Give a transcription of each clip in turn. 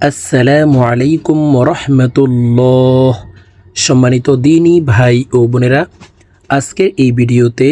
আসসালামু আলাইকুম রহমতুল্লাহ সম্মানিত দিনই ভাই ও বোনেরা, আজকের এই ভিডিওতে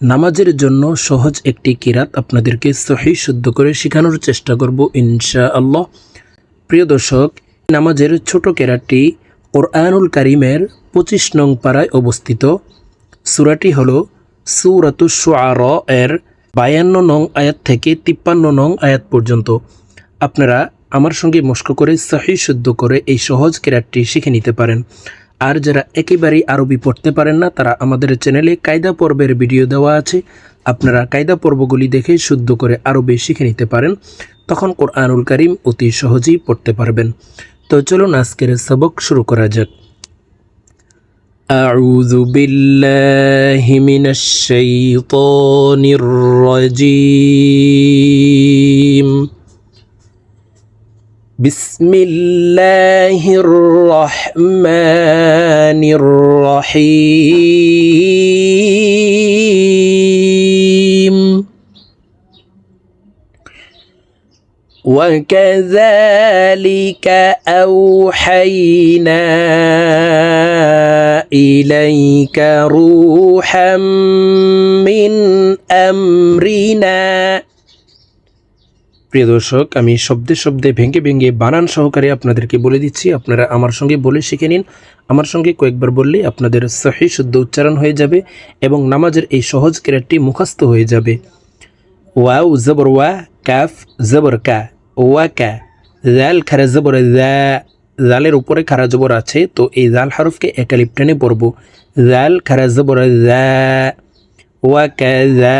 নামাজের জন্য সহজ একটি কিরাত আপনাদেরকে সহি শুদ্ধ করে শেখানোর চেষ্টা করব ইনশা আল্লাহ প্রিয় দর্শক, নামাজের ছোট কেরাতটি কোরআনুল কারিমের পঁচিশ নং পাড়ায় অবস্থিত। সুরাটি হল সুরাতু শুআর এর বায়ান্ন নং আয়াত থেকে তিপ্পান্ন নং আয়াত পর্যন্ত। আপনারা আমার সঙ্গে মস্ক করে সহি শুদ্ধ করে এই সহজ কেরাতটি শিখে নিতে পারেন আর যারা একেবারেই আরবি পড়তে পারেন না তারা আমাদের চ্যানেলে কায়দা পর্বের ভিডিও দেওয়া আছে আপনারা কায়দা পর্বগুলি দেখে শুদ্ধ করে আরবি শিখে নিতে পারেন তখন কোরআনুল করিম অতি সহজেই পড়তে পারবেন তো চলুন আজকের সবক শুরু করা যাক أعوذ بالله من الشيطان الرجيم بسم الله الرحمن الرحيم. وكذلك أوحينا إليك روحا من أمرنا প্রিয় দর্শক, আমি শব্দে শব্দে ভেঙে ভেঙে বানান সহকারে আপনাদেরকে বলে দিচ্ছি, আপনারা আমার সঙ্গে বলে শিখে নিন। আমার সঙ্গে কয়েকবার বললে আপনাদের সহি শুদ্ধ উচ্চারণ হয়ে যাবে এবং নামাজের এই সহজ ক্রিয়াটি মুখস্থ হয়ে যাবে। ওয়াও জবর ওয়া, কাফ জবর কা, ওয়া কা, জাল খারা জবর জালের উপরে খারা জবর আছে, তো এই জাল হারফকে একালিপ টেনে পড়ব। জাল খারা জবর ওয়া ক্যা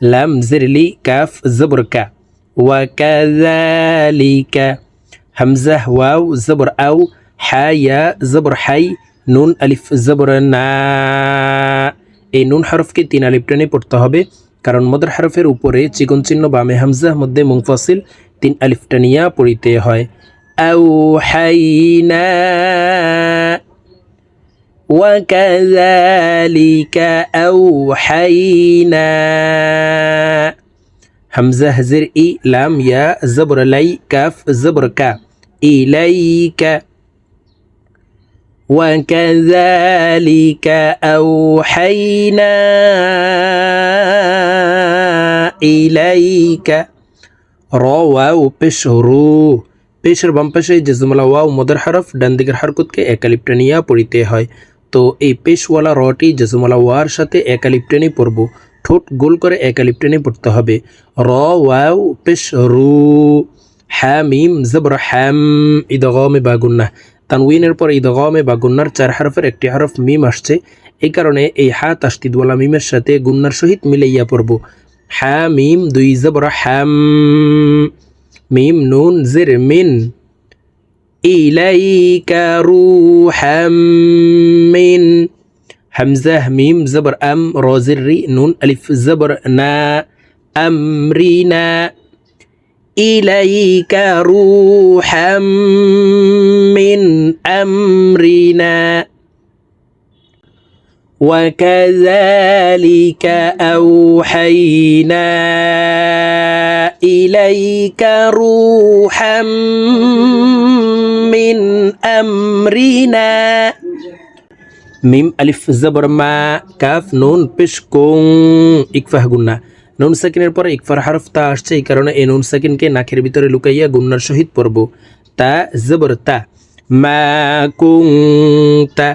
লাম জিরলি কাফ জবর কা। وكذلك همزة واو زبر أو حيا زبر حي নুন আলিফ জবর না এই নুন হরফকে তিন আলিফ টেনে পড়তে হবে কারণ মদর হরফের উপরে চিকন চিহ্ন বামে হামজা মধ্যে মুংফাসিল তিন আলিফ টানিয়া পড়িতে হয় আউ হাইনা وكذلك أوحينا همزة هزر إي لام يا زبر لي كاف زبر كا إليك وكذلك أوحينا إليك র ওয়াও পেশ রু পেশের বাম পাশে জেজমলা ওয়াও মদের হরফ ডান দিকের হরকতকে একালিপ্টানিয়া পড়িতে হয় তো এই পেশওয়ালা রটি জেজমলা ওয়ার সাথে একালিপ্টানি পড়ব ঠোঁট গোল করে একালিপ টেনে পড়তে হবে। র, ওয়াও, পেশ, রু হ্যামিম জবর হ্যাম ইদগমে, বাগুন্না। তানউইনের পর ইদগমে বা গুন্নার চার হারফের একটি হারফ মিম আসছে। এই কারণে এই হা তাস্তিদওয়ালা মিমের সাথে গুন্নার সহিত মিলাইয়া পড়ব। হ্যা মিম দুই, জবর হ্যাম মিম, নুন, জের, মিন। ইলাইকা রু হ্যাম মিন। همزة ميم زبر أم روزري نون ألف زبر نا أمرنا إليك روحا من أمرنا. وكذلك أوحينا إليك روحا من أمرنا. মিম আলিফ জবর মা কাফ নুন পেশ কোং ইকফাহ গুন্না নুন সাকিনের পরে ইকফার হারফ তা আসছে, এই কারণে এই নুন সাকিনকে নাকের ভিতরে লুকাইয়া গুন্নার সহিত পড়ব। তা জবর তা মা কুং তা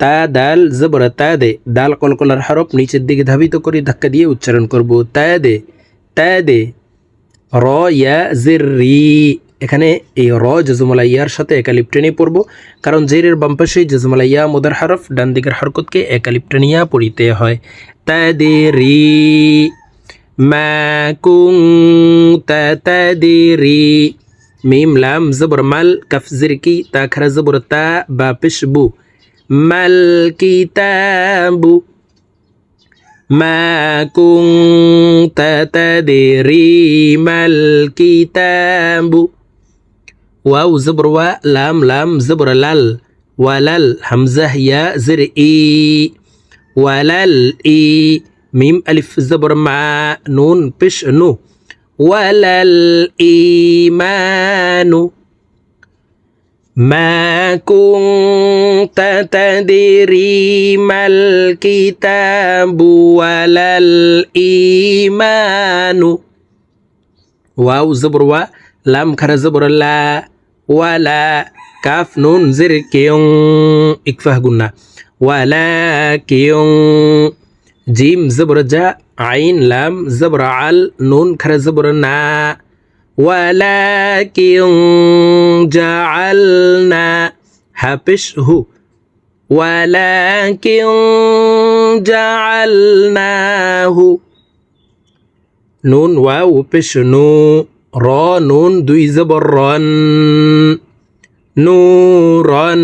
তা, দাল জবর তা দে। দাল কলকলার হরফ নিচের দিকে ধাবিত করে ধাক্কা দিয়ে উচ্চারণ করব। তা, দে। তা, দে। র, ইয়া, জির, রি। এখানে এই র জজমলা ইয়ার সাথে একালিপ টেনে পড়ব কারণ জেরের বাম পাশে জজমলা ইয়া মোদার হরফ ডান দিকের হরকতকে একালিপ টেনিয়া পড়িতে হয় তা দে রি মা কুং তা তা দে রি মিম লাম জবর মাল কাফ জিরকি তা খারা জবর তা বা পেশবু মাল কিতাবু ما كنت تدري ما الكتاب واو زبر و لام لام زبر لال ولل همزة يا زر إي ولل إي ميم ألف زبر مع نون بش نو. ولل إيمان ما كنت تدري ما الكتاب ولا الإيمان واو زبر و لام كر زبر لا. ولا كاف نون زر كيون اكفه قلنا ولكن جيم زبر جا عين لام زبر عل نون خر زبر نا ولكن جعلنا هو ولكن جعلناه নুন ওয়াও পেশ নু র নুন দুই জবর রন, নূরন,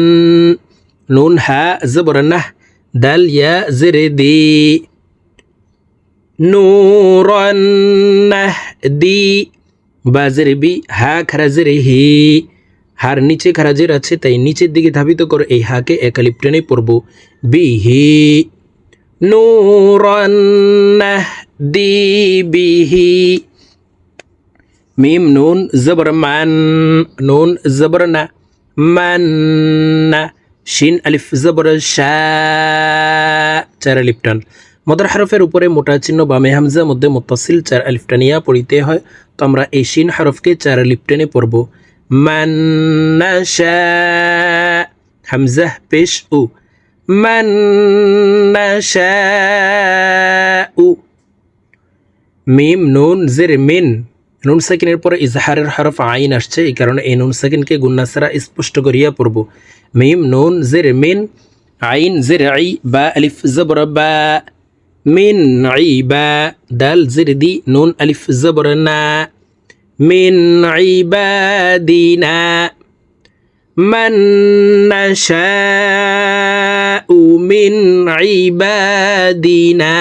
নুন, হা, জবর নাহ দাল ইয়া জেরে, দি, নূরন, দি বাজের বি, হা খারাজের হি, হার নিচে খারাজের আছে, তাই নিচের দিকে ধাবিত করে, এই হাকে একালিপ টেনে পড়ব বিহি নূরন নাহ দি বিহি মিম নুন জবর মান নুন জবর না মান না শিন আলিফ জবর শা চার আলিফ মদর হারফের উপরে মোটা চিহ্ন বামে হামজা মধ্যে মোত্তাসিল চার আলিফ টানিয়া পড়িতে হয়। তো আমরা এই শিন হরফকে চার আলিফ টেনে পড়ব। মান নাশা হামজা পেশ উ মান নাশা উ মিম নুন জের মিন নুন সেকেন্ডের পরে ইজহারের হরফ আইন আসছে এই কারণে এই নুন সেকেন্ডকে গুন্নাসারা স্পষ্ট করিয়া পড়ব মিম নুন জের মিন আইন জের আই বা আলিফ জবর বা মিন আই বা দাল জের দি নুন আলিফ জবর না মিন عبادنا من نشاء من عبادنا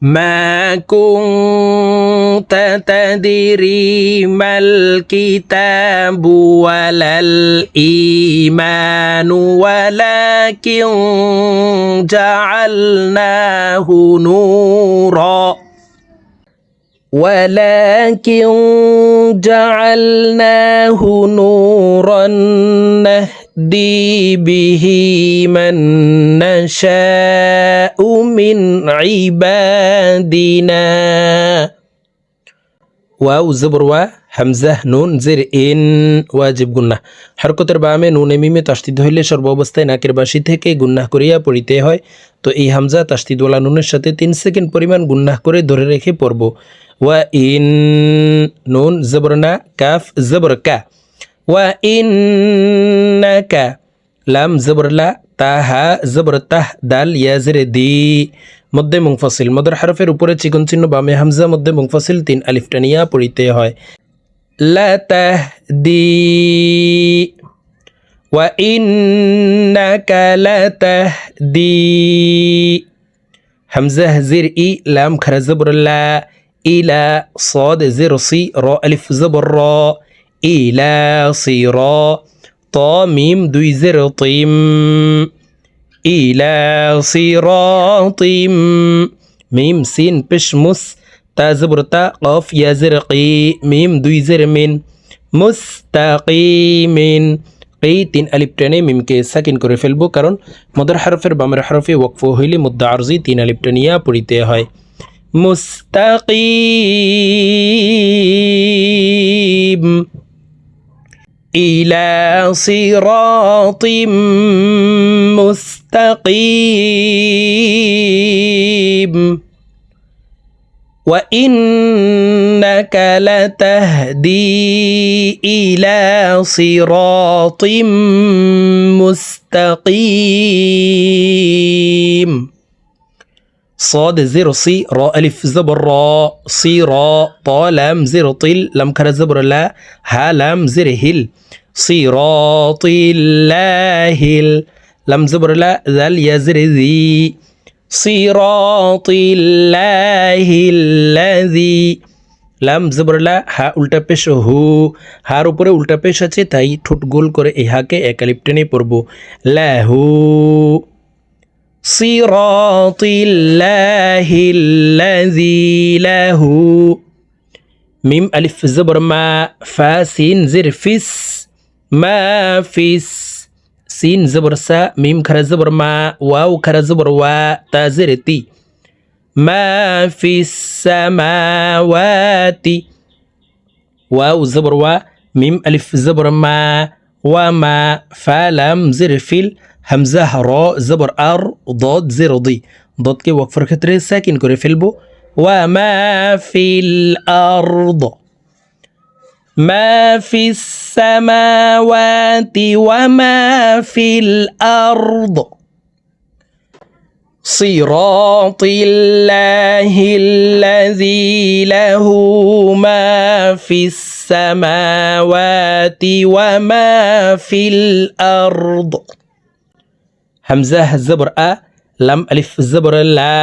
ما كنت تدري ما الكتاب ولا الإيمان ولكن جعلناه نورا. ولكن جعلناه نورا به من نشاء من عبادنا ওয়াও জবর ওয়া হামজাহ নুন জের ইন ওয়াজিব গুন্না হরকতের বামে নুন এমিমে তাস্তিদ হইলে সর্ব অবস্থায় নাকের বাসি থেকে গুন্নাহ করিয়া পড়িতে হয় তো এই হামজা তাস্তিদওয়ালা নুনের সাথে তিন সেকেন্ড পরিমাণ গুন্নাহ করে ধরে রেখে পড়ব ওয়া ইন নুন জবর না কাফ জবর কা ওয়া ইন্নাকা লাম জবরলা তাহা জবর তাহ দাল ইয়াজের দি মধ্যে মুংফাসিল মদর হরফের উপরে চিকন চিহ্ন বামে হামজা, মধ্যে মুংফাসিল তিন আলিফটানিয়া পড়িতে হয়। লা তাহ দি ওয়া ইন্নাকা লা তাহ দি হামজা হাজির ই লাম খারা জবর লা ইলা সদ জির সি র আলিফ জবর র ইলা সির ত মিম দুই জের তিম ইলা সির তিম মিম সিন পিসমুস তা জবর তা ইয়া জের কি মিম দুই জের মিন মুস্তাকিমিন এই তিন আলিপ মিমকে সাকিন করে ফেলব কারণ মদর হরফের বামের হরফে ওকফ হইলে মুদ্দা আরজি তিন আলিপ টেনিয়া পড়িতে হয় মুস্তাকিম إلى صراط مستقيم. وإنك لتهدي إلى صراط مستقيم. صاد زر صي را ألف زبر را صي را طا لام زر طل لم كر زبر لا ها لام زر هل صراط الله لم زبر لا ذل يزر ذي صراط الله الذي লাম জবরলা হা উল্টা পেশ হু হার উপরে উল্টা পেশ আছে তাই ঠোঁট গোল করে এই হাকে একালিপ টেনে পড়ব লাহু صراط الله الذي له ميم ألف زبر ما فا سين زر فيس ما فيس. سين زبر سا ميم كرا زبر ما واو كرا زبر وا تا زر تي ما في السماوات. واو زبر وا ميم ألف زبر ما وما فلم زر فيل হামজা র জবর আর দদ জির দি দদকে ওয়াকফের ক্ষেত্রে সাকিন করে ফেলবো ওয়া মা ফিল আরদ ما في السماوات وما في الأرض صراط الله الذي له ما في السماوات وما في الأرض হামজা জবর আ লাম আলিফ জবর লা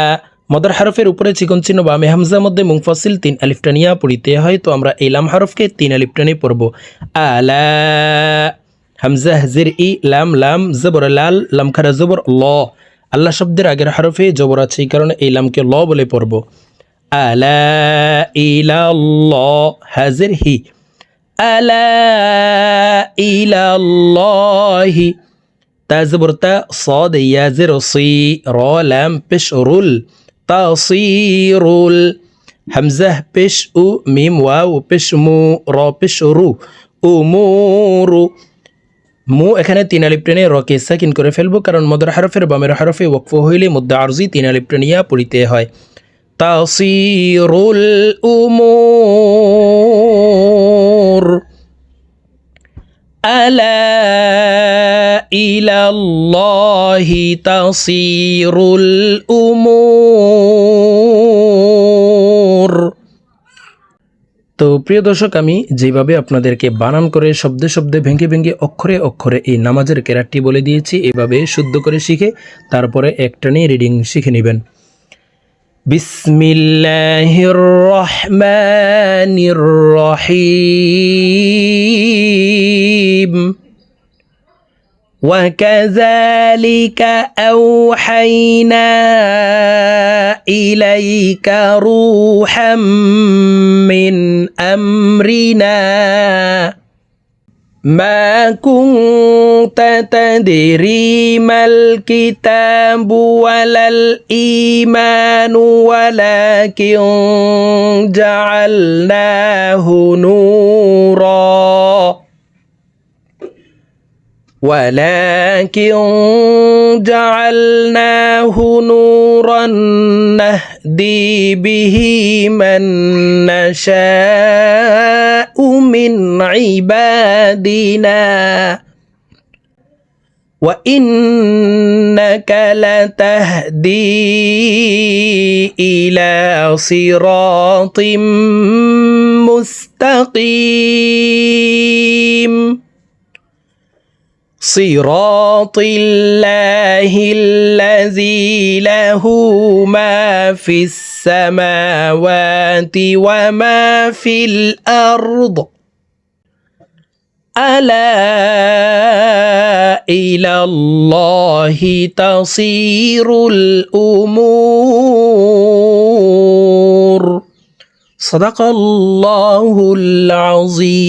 মদার হরফের উপরে চিকন চিহ্ন বামে হামজার মধ্যে মুংফাসিল তিন আলিফটা নিয়ে পড়িতে হয়, তো আমরা এই লাম হরফকে তিন আলিফটা নিয়ে পড়ব। আলা হামজা হাজির ই, লাম লাম, জবর, লাল, লাম খারা জবর, ল। আল্লাহ শব্দের আগের হরফে জবর আছে, এই কারণে এই লামকে ল বলে পড়ব। আলা ইলা ল হাজির হি। আলা ইলা হি تازبرتا صاد يازر صي را لام بش رول تصير همزة بش أو ميم واو بش مو را بش রু أمور মু এখানে তিন আলিপ টেনে রকে সাকিন করে ফেলবো কারণ মদর হরফের বামের হরফে ওকফ হইলে মধ্যে আরজি তিন আলিপ টেনিয়া পড়িতে হয় তাসিরুল উমুর ألا إلى الله تصير الأمور তো প্রিয় দর্শক আমি যেভাবে আপনাদেরকে বানান করে শব্দে শব্দে ভেঙে ভেঙে অক্ষরে অক্ষরে এই নামাজের কেরাটটি বলে দিয়েছি এভাবে শুদ্ধ করে শিখে তারপরে একটা নিয়ে রিডিং শিখে নেবেন বিসমিল্লাহির রহমানির রহিম وكذلك أوحينا إليك روحا من أمرنا. ما كنت تدري ما الكتاب ولا الإيمان ولكن جعلناه نورا. ولكن جعلناه نورا نهدي به من نشاء من عبادنا. وإنك لتهدي إلى صراط مستقيم. صراط الله الذي له ما في السماوات وما في الأرض. ألا إلى الله تصير الأمور. صدق الله العظيم.